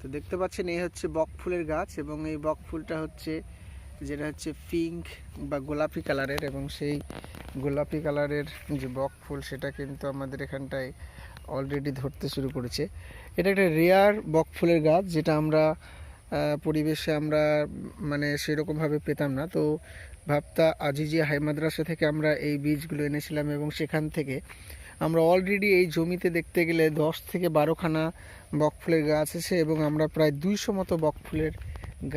তো দেখতে পাচ্ছেন, এই হচ্ছে বক ফুলের গাছ এবং এই বক ফুলটা হচ্ছে, যেটা হচ্ছে পিঙ্ক বা গোলাপি কালারের এবং সেই গোলাপি কালারের যে বক ফুল সেটা কিন্তু আমাদের এখানটায় অলরেডি ধরতে শুরু করেছে। এটা একটা রেয়ার বক ফুলের গাছ যেটা আমরা পরিবেশে আমরা মানে সেরকমভাবে পেতাম না। তো ভাবতা আজিজিয়া হাই মাদ্রাসা থেকে আমরা এই বীজগুলো এনেছিলাম এবং সেখান থেকে আমরা অলরেডি এই জমিতে দেখতে গেলে দশ থেকে বারোখানা বক ফুলের গাছ আছে এবং আমরা প্রায় দুইশো মতো বক ফুলের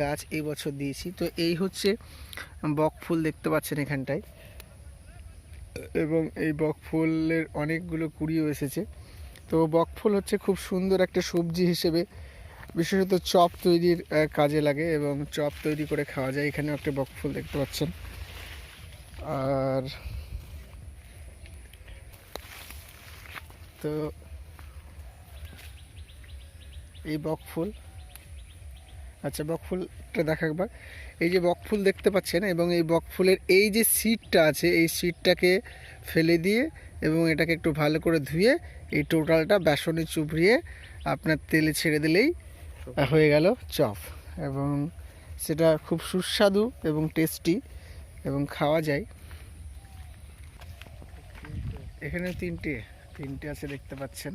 গাছ এই বছর দিয়েছি। তো এই হচ্ছে বক ফুল দেখতে পাচ্ছেন এখানটায়। এবং এই বক ফুলের অনেকগুলো কুড়িও এসেছে। তো বক ফুল হচ্ছে খুব সুন্দর একটা সবজি হিসেবে বিশেষত চপ তৈরির কাজে লাগে এবং চপ তৈরি করে খাওয়া যায়। এখানে একটা বক ফুল দেখতে পাচ্ছেন। আর তো এই বক ফুল। আচ্ছা বক ফুলটা দেখা একবার। এই যে বক ফুল দেখতে পাচ্ছেন এবং এই বক ফুলের এই যে সিডটা আছে, এই সিডটাকে ফেলে দিয়ে এবং এটাকে একটু ভালো করে ধুয়ে এই টোটালটা বেসনে চুবড়িয়ে আপনার তেলে ছেড়ে দিলেই হয়ে গেল চপ। এবং সেটা খুব সুস্বাদু এবং টেস্টি এবং খাওয়া যায়। এখানে তিনটে। তিনটে আছে দেখতে পাচ্ছেন।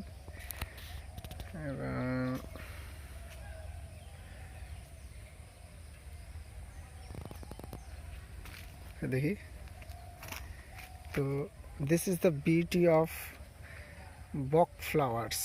দেখি। তো this is the beauty of বক ফ্লাওয়ার্স